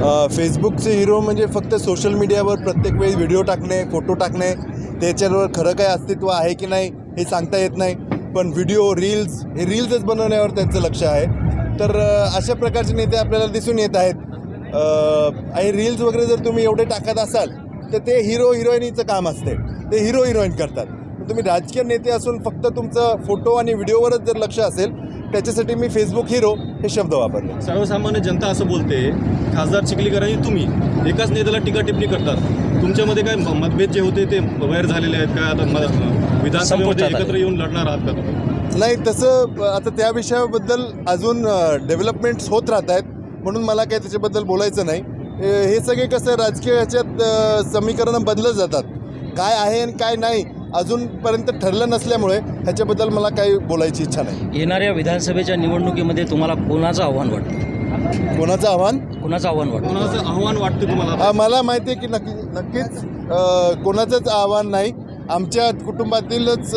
फेसबुकचे हिरो म्हणजे फक्त सोशल मीडियावर प्रत्येक वेळी व्हिडिओ टाकणे फोटो टाकणे त्याच्यावर खरं काय अस्तित्व आहे की नाही हे सांगता येत नाही. पण व्हिडिओ रील्स हे रील्सच बनवण्यावर त्यांचं लक्ष आहे. तर अशा प्रकारचे नेते आपल्याला दिसून येत आहेत. आणि रील्स वगैरे जर तुम्ही एवढे टाकत असाल तर ते हिरो हिरोईनीचं काम असते. ते हिरो हिरोईन करतात. तुम्ही राजकीय नेते असून फक्त तुमचं फोटो आणि व्हिडिओवरच जर लक्ष असेल त्याच्यासाठी मी फेसबुक हिरो हे शब्द वापरले. सर्वसामान्य जनता असं बोलते खासदार चिखलीकर आणि तुम्ही एकाच नेत्याला टीका टिप्पणी करतात. तुमच्यामध्ये काय मतभेद जे होते ते बाहेर झालेले आहेत का? आता विधानसभेमध्ये. एकत्र येऊन लढणार आहात का तुम्ही? नाही तसं आता त्या विषयाबद्दल अजून डेव्हलपमेंट्स होत राहत आहेत म्हणून मला काही त्याच्याबद्दल बोलायचं नाही. हे सगळे कसं राजकीय ह्याच्यात समीकरणं बदलत जातात. काय आहे आणि काय नाही अजूनपर्यंत ठरलं नसल्यामुळे ह्याच्याबद्दल मला काही बोलायची इच्छा नाही. येणाऱ्या विधानसभेच्या निवडणुकीमध्ये तुम्हाला कोणाचं आव्हान वाटतं? कोणाचं आव्हान? कोणाचं आव्हान वाटतं? कोणाचं आव्हान वाटतं तुम्हाला? मला माहिती आहे की नक्की नक्कीच कोणाचंच आव्हान नाही. आमच्या कुटुंबातीलच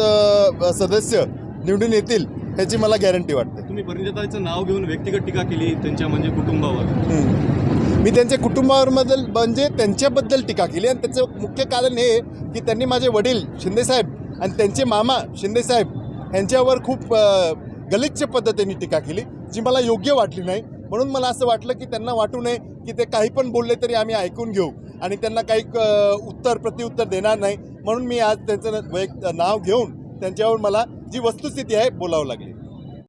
सदस्य निवडून येतील. ह्याची मला गॅरंटी वाटते. तुम्ही परिणिताचं नाव घेऊन व्यक्तिगत टीका केली त्यांच्या म्हणजे कुटुंबावर. मी त्यांच्या कुटुंबाबद्दल म्हणजे त्यांच्याबद्दल टीका केली. आणि त्याचं मुख्य कारण हे की त्यांनी माझे वडील शिंदेसाहेब आणि त्यांचे मामा शिंदेसाहेब यांच्यावर खूप गलिच्छ पद्धतीने टीका केली जी मला योग्य वाटली नाही. म्हणून मला असं वाटलं की त्यांना वाटू नये की ते काही पण बोलले तरी आम्ही ऐकून घेऊ. आणि त्यांना काही उत्तर प्रत्युत्तर देणार नाही. म्हणून मी आज त्यांचं वैयक्त नाव घेऊन त्यांच्यावर मला जी वस्तुस्थिती आहे बोलावं लागली.